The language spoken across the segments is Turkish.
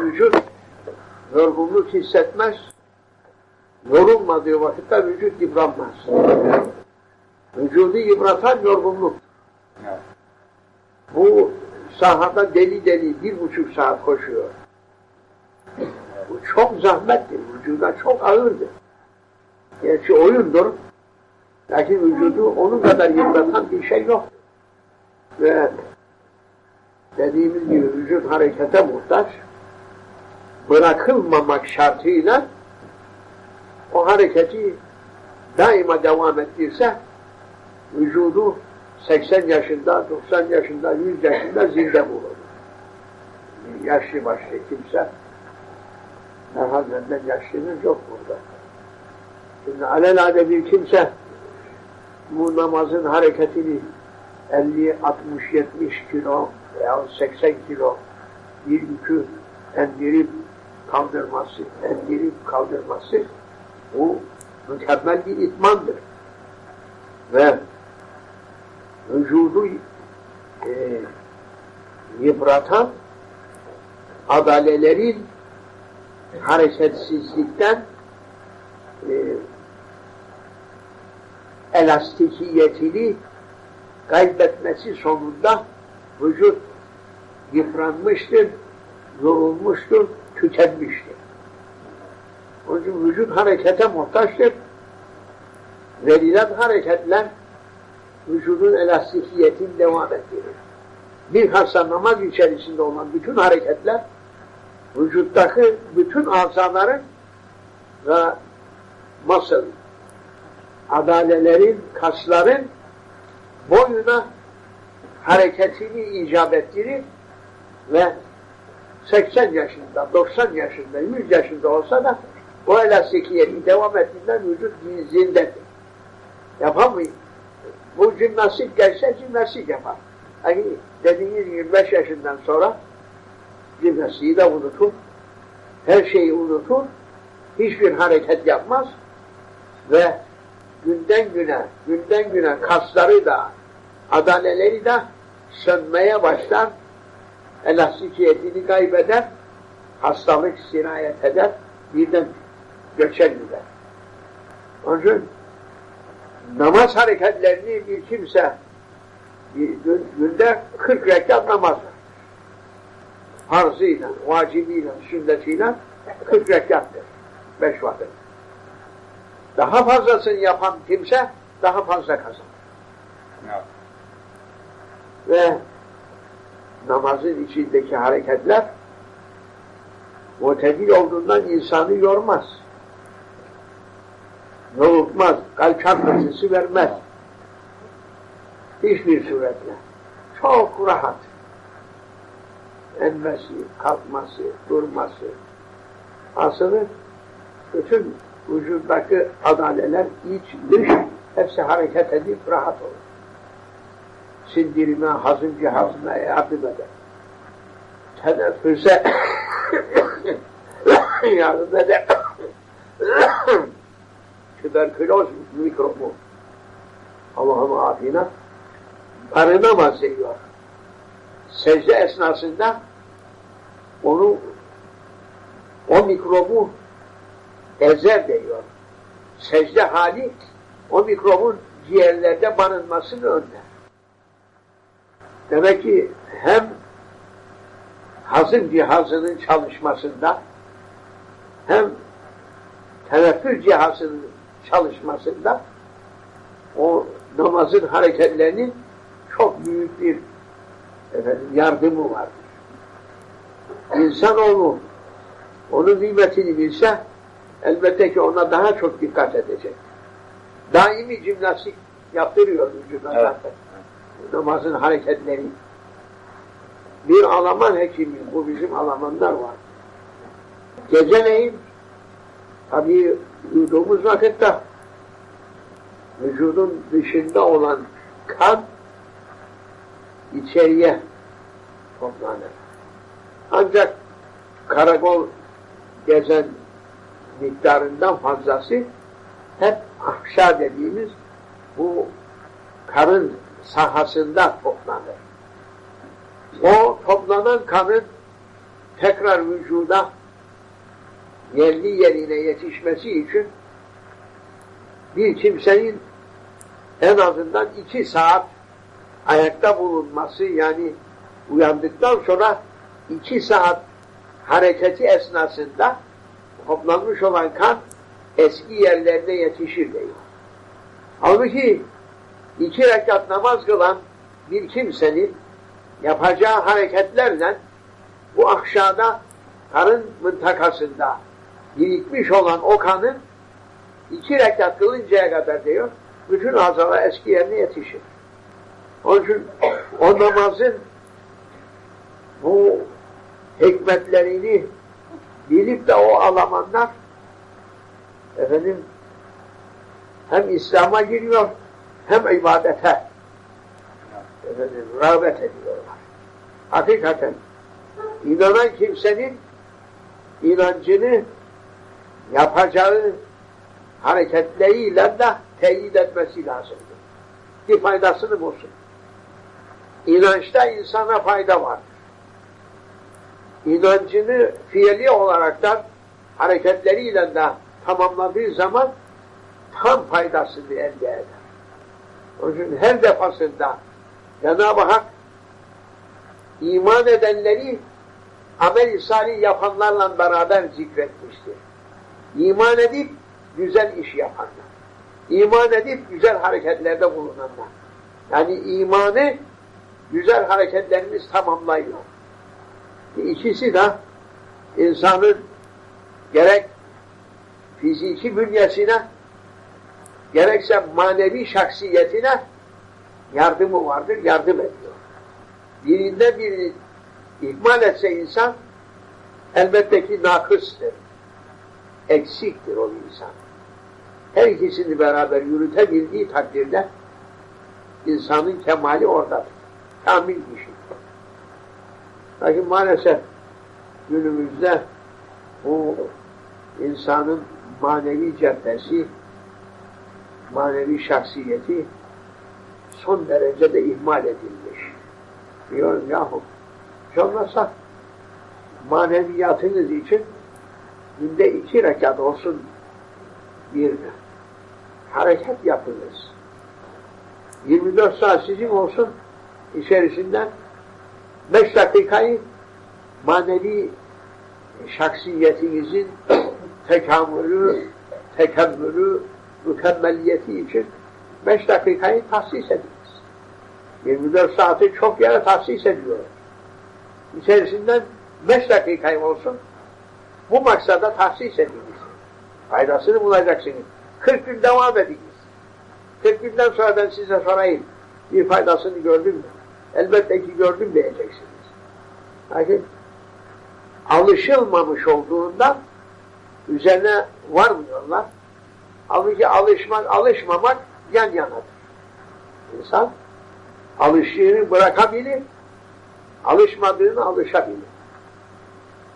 Vücut yorgunluk hissetmez. Yorulmadığı vakitte vücut yıpranmaz. Vücudu yıpratan yorgunluk. Bu sahada deli deli bir buçuk saat koşuyor. Bu çok zahmettir. Vücuda çok ağırdır. Gerçi oyundur. Lakin vücudu onun kadar yıpratan bir şey yok. Ve dediğimiz gibi vücut harekete muhtaç. Bırakılmamak şartıyla o hareketi daima devam ettirse vücudu 80 yaşında, 90 yaşında, 100 yaşında zinde bulur. Yaşlı başlı kimse herhalde benden yaşlının yok burada. Şimdi alelade bir kimse bu namazın hareketini 50, 60, 70 kilo veya 80 kilo bir yükü endirip kaldırması, endirip kaldırması bu mükemmel bir itmandır. Ve vücudu e, yıpratan adalelerin hareketsizlikten e, elastikiyetini kaybetmesi sonunda vücut yıpranmıştır, yorulmuştur, tükenmiştir. Onun için vücut harekete muhtaçtır. Verilen hareketler vücudun elastikiyetini devam ettirir. Bilhassa namaz içerisinde olan bütün hareketler vücuttaki bütün azaların ve muscle, adalelerin, kasların boyuna hareketini icap ettirir ve 80 yaşında, 90 yaşında, 100 yaşında olsa da o elastikiyeti devam ettiğinden vücut zindedir. Yapamayız. Bu jimnastik gelse jimnastik yapar. Hani dediğiniz 25 yaşından sonra jimnastiği de unutur. Her şeyi unutur. Hiçbir hareket yapmaz. Ve günden güne, günden güne kasları da, adaleleri de sönmeye başlar. Elastikiyetini kaybeder. Hastalık sirayet eder. Birden göçer gider. Onun için namaz hareketlerini bir kimse günde 40 rekat namaz farzıyla, vacibiyle, sünnetiyle 40 rekattır. Beş vakit. Daha fazlasını yapan kimse daha fazla kazanır. Evet. Ve namazın içindeki hareketler mutedil olduğundan insanı yormaz. Yorultmaz, kalp çarpıcısı vermez. Hiçbir suretle. Çok rahat. Enmesi, kalkması, durması. Aslında bütün vücuttaki adaleler, iç, dış hepsi hareket edip rahat olur. Sindirime, hazım cihazına yardım eder. Teneffüse yardım eder. Tüberküloz mikrobu Allah'ım afiyine barınamaz diyor. Secde esnasında onu o mikrobu ezer diyor. Secde hali o mikrobun ciğerlerde barınmasını önler. Demek ki hem hazım cihazının çalışmasında hem teneffüs cihazının çalışmasında o namazın hareketlerinin çok büyük bir efendim, yardımı vardır. İnsanoğlu onun nimetini bilse elbette ki ona daha çok dikkat edecek. Daimi jimnastik yaptırıyor vücuduna Evet. zaten. Namazın hareketleri. Bir Alman hekimi, bu bizim Almanlar var. Geceleyin tabii uyuduğumuz vakitte vücudun dışında olan kan içeriye toplanır. Ancak karakol gezen miktarından fazlası hep ahşa dediğimiz bu karın sahasında toplanır. O toplanan kanın tekrar vücuda yerli yerine yetişmesi için bir kimsenin en azından iki saat ayakta bulunması yani uyandıktan sonra iki saat hareketi esnasında toplanmış olan kan eski yerlerine yetişir diyor. Halbuki iki rekat namaz kılan bir kimsenin yapacağı hareketlerle bu akşada karın mıntakasında birikmiş olan o kanın iki rekat kılıncaya kadar diyor, bütün azalar eski yerine yetişir. Onun için o namazın bu hikmetlerini bilip de o alamanlar efendim hem İslam'a giriyor hem ibadete rağbet ediyorlar. Hakikaten inanan kimsenin inancını yapacağı hareketleriyle de teyit etmesi lazımdır. Bir faydasını bulsun. İnançta insana fayda var. İnancını fiili olaraktan hareketleriyle de tamamladığı zaman tam faydasını elde eder. Onun için her defasında Cenab-ı Hak iman edenleri amel-i salih yapanlarla beraber zikretmiştir. İman edip güzel iş yapanlar. İman edip güzel hareketlerde bulunanlar. Yani imanı güzel hareketlerimiz tamamlayıyor. İkisi de insanın gerek fiziki bünyesine gerekse manevi şahsiyetine yardımı vardır, yardım ediyor. Birinde birini ihmal etse insan elbette ki nakıstır. Eksiktir o insan. Her ikisini beraber yürütebildiği takdirde insanın kemali oradadır. Kamil kişi. Lakin maalesef günümüzde bu insanın manevi cephesi, manevi şahsiyeti son derecede ihmal edilmiş. Diyorum yahu, olmazsa maneviyatınız için günde iki rekat olsun bir hareket yapınız. 24 saat sizin olsun içerisinden 5 dakikayı manevi şahsiyetinizin tekamülü, tekemmülü, mükemmeliyeti için 5 dakikayı tahsis ediniz. 24 saati çok yere tahsis ediyor. İçerisinden 5 dakikayı olsun bu maksada tahsis ediniz. Faydasını bulacaksınız. 40 gün devam ediniz. 40 günden sonra ben size sorayım. Bir faydasını gördün mü? Elbette ki gördüm diyeceksiniz. Lakin alışılmamış olduğundan üzerine varmıyorlar. Halbuki alışmak, alışmamak yan yanadır. İnsan alıştığını bırakabilir, alışmadığını alışabilir.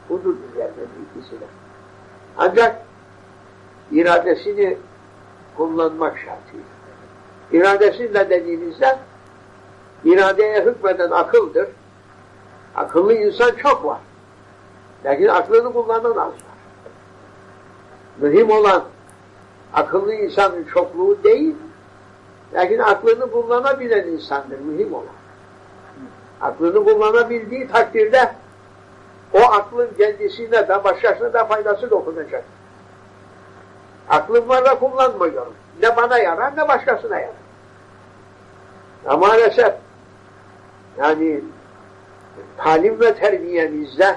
Budur üzerinde ikisi de. Ancak iradesini kullanmak şartıyla. İradesini de dediğimizde iradeye hükmeden akıldır. Akıllı insan çok var. Lakin aklını kullanan az var. Mühim olan akıllı insanın çokluğu değil, lakin aklını kullanabilen insandır mühim olan. Aklını kullanabildiği takdirde o aklın kendisine de başkasına da faydası dokunacak. Aklım var da kullanmıyorum. Ne bana yarar ne başkasına yarar. Ama maalesef yani talim ve terbiyemizde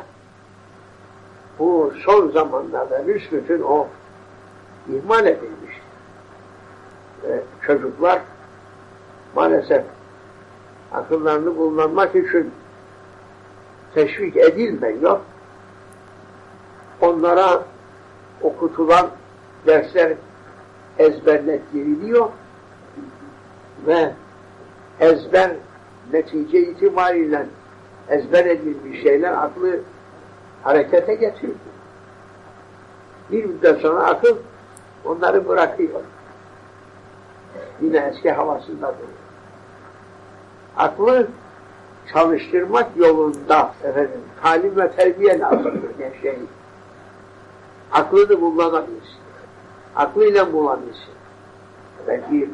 bu son zamanlarda büsbütün o ihmal edilmiş. Ve çocuklar maalesef akıllarını kullanmak için teşvik edilmiyor. Onlara okutulan dersler ezberlettiriliyor ve ezber netice itibariyle ezber edilmiş şeyler aklı harekete getiriyor. Bir müddet sonra akıl onları bırakıyor. Yine eski havasında duruyor. Aklı çalıştırmak yolunda efendim talim ve terbiye lazımdır gençlerin. Aklını kullanabilsin. Aklıyla bulabilsin. Belki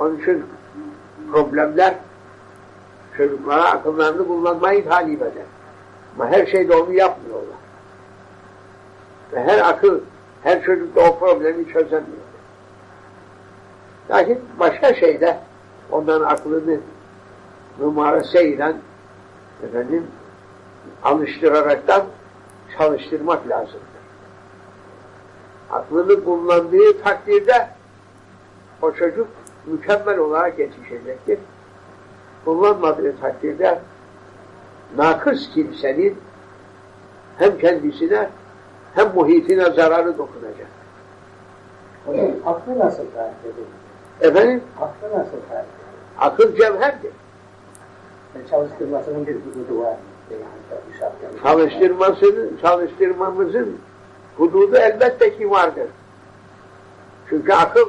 onun için problemler çocuklara akıllarını kullanmayı talim eder. Ama her şeyde onu yapmıyorlar. Ve her akıl, her çocuk da o problemi çözemiyor. Lakin başka şeyde onların aklını numarasıyla efendim alıştıraraktan çalıştırmak lazımdır. Aklını kullandığı takdirde o çocuk mükemmel olarak yetişecektir. Kullanmadığı takdirde nakıs kimsenin hem kendisine hem muhitine zararı dokunacak. Hocam aklı nasıl tarif edilir? Efendim, Aklı nasıl tarif edilir? akıl cevherdir. Yani çalıştırmasının bir hududu var. Yani. Çalıştırmasının, çalıştırmamızın hududu elbette ki vardır. Çünkü akıl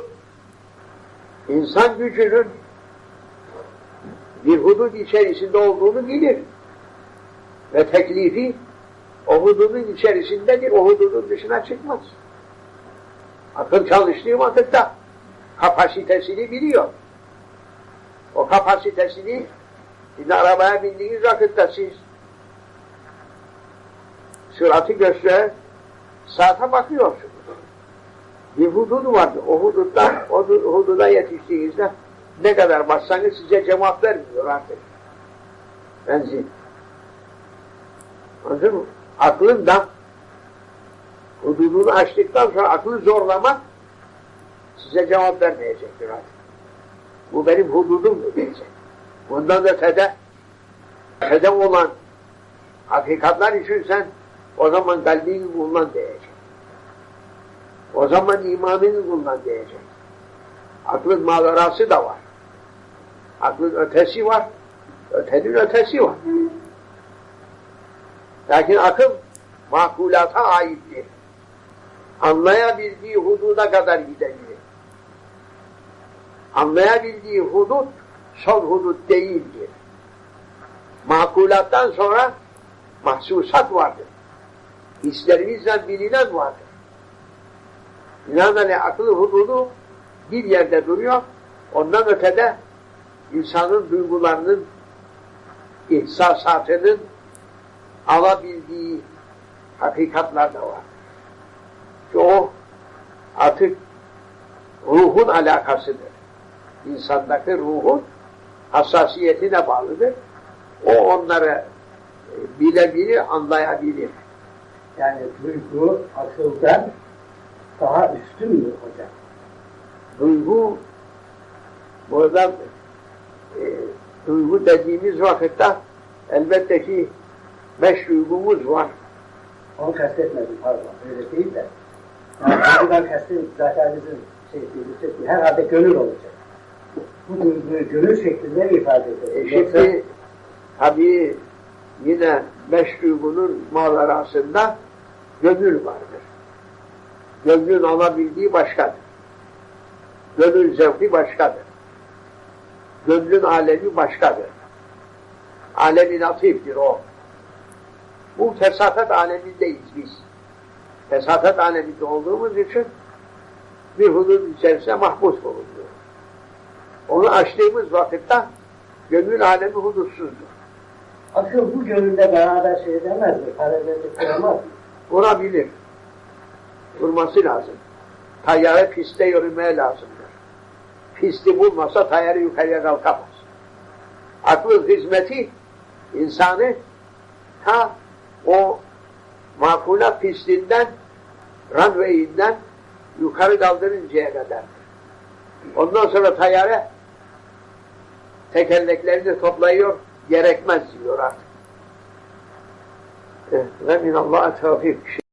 insan gücünün bir hudud içerisinde olduğunu bilir. Ve teklifi o hududun içerisindedir, o hududun dışına çıkmaz. Akıl çalıştığı vakitte kapasitesini biliyor. O kapasitesini şimdi arabaya bindiğiniz vakitte siz süratı gösteren saate bakıyorsunuz. Bir hududu vardı. O hudutta, o hu- hududa yetiştiğinizde ne kadar bassanız size cevap vermiyor artık. Benzin. Anladın mı? Aklın da hududunu açtıktan sonra aklı zorlamak size cevap vermeyecektir artık. Bu benim hududumdur diyecek. Bundan ötede ötede olan hakikatler için sen o zaman kalbini kullan diyecek. O zaman imanını kullan diyecek. Aklın malarası da var. Aklın ötesi var. Ötenin ötesi var. Lakin akıl makulata aittir. Anlayabildiği hududa kadar gidebilir. Anlayabildiği hudut son hudut değildir. Makulattan sonra mahsusat vardır. Hislerimizle bilinen vardır. Binaenaleyh akıl hududu bir yerde duruyor. Ondan ötede insanın duygularının, ihsasatının alabildiği hakikatlar da var. Ki o artık ruhun alakasıdır. İnsandaki ruhun hassasiyetine bağlıdır. O onları e, bilebilir, anlayabilir. Yani duygu akıldan daha üstün mü hocam? Duygu burada e, duygu dediğimiz vakitte elbette ki beş duygumuz var. Onu kastetmedim pardon. Öyle değil de. Yani duygudan kastettim zaten bizim şey, duygusu, herhalde gönül olacak. Bu duyguyu gönül şeklinde ifade E edelim? şimdi tabii yine beş duygunun arasında gönül vardır. Gönlün alabildiği başkadır. Gönül zevki başkadır. Gönlün alemi başkadır. Alemi latiftir o. Fesafet alemindeyiz biz. Fesafet aleminde olduğumuz için bir hududun içerisinde mahpus bulunuyor. Onu açtığımız vakitte gönül alemi hudutsuzdur. Akıl bu gönülde beraber şey edemez mi? Paralelde kuramaz mı? Vurabilir. Vurması lazım. Tayyare piste yürümeye lazımdır. Pisti bulmasa tayyare yukarıya kalkamaz. Aklın hizmeti insanı ta o makula pistinden runway'inden yukarı kaldırıncaya kadar. Ondan sonra tayyare tekerleklerini toplayıyor, gerekmez diyor artık. Ve minallah tevfik.